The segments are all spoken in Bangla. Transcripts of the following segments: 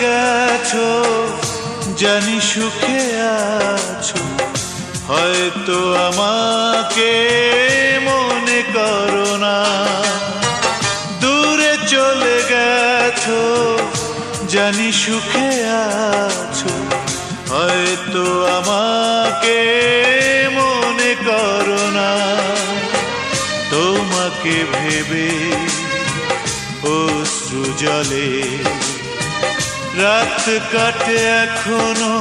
গেছো, জানি সুখে আছো। হয়তো আমাকে মনে করো না। দূরে চলে গেছো, জানি সুখে আছো। হয়তো আমাকে মনে করো না। তোমাকে ভেবে অশ্রু জলে রাত কাটে এখনও,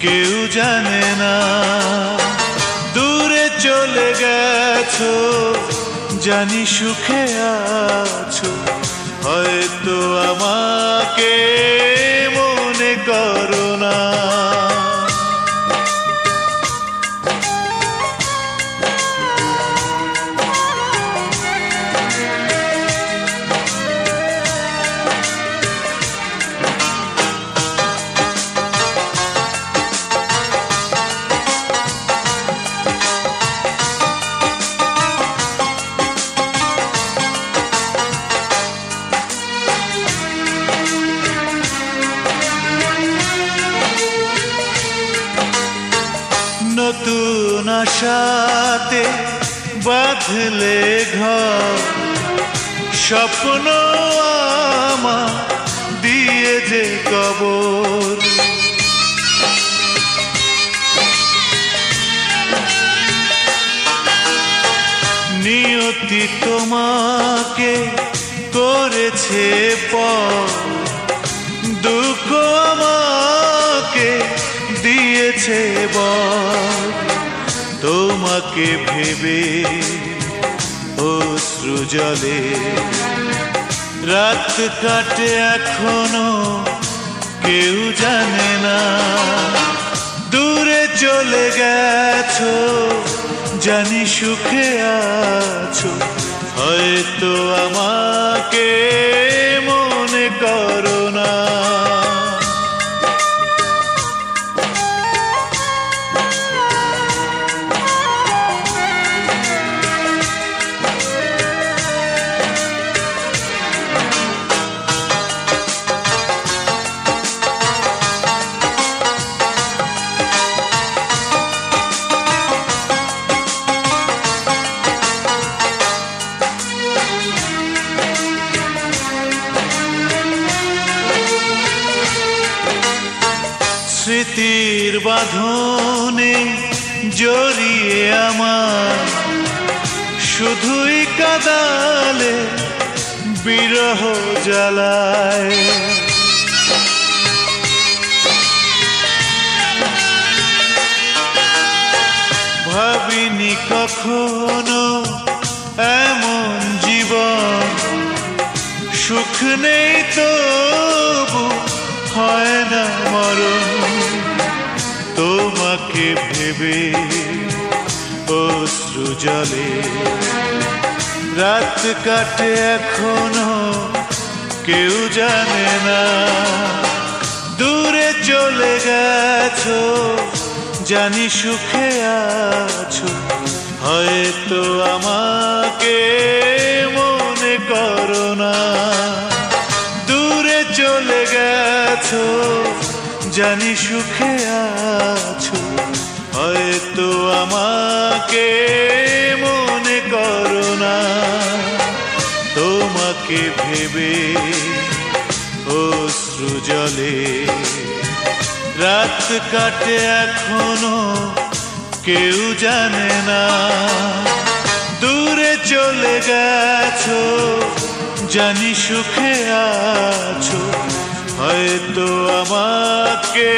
কেউ জানে না। দূরে চলে গেছো, জানি সুখে আছো। হয়তো আমাকে মনে করো না। আশাতে বাঁধলে ঘর। স্বপ্ন আমার দিয়ে যে কবর। নিয়তি তোমাকে করেছে পর। দুঃখ আমাকে দিয়েছে বর। তোমাকে ভেবে অশ্রু জলে। রাত কাটে এখনও, কেউ জানে না। দূরে চলে গেছো, জানি সুখে আছো। হয়তো আমাকে মনে করো বাঁধনে জড়িয়ে আমার শুধুই কাদালে বিরহ জ্বালায়। ভাবিনি কখনো এমন জীবন সুখ নেই তবু তোমাকে ভেবে অশ্রু জলে। রাত কাটে এখনও, কেউ জানে না। দূরে চলে গেছো, জানি সুখে আছো। হয়তো আমাকে মনে করো না। দূরে চলে গেছো জানি সুখে আছো। হয়তো আমাকে মনে করো না। তোমাকে ভেবে অশ্রু জলে রাত কাটে এখনও, কেউ জানে না। দূরে চলে গেছো, জানি সুখে আছো। হয়তো আমাকে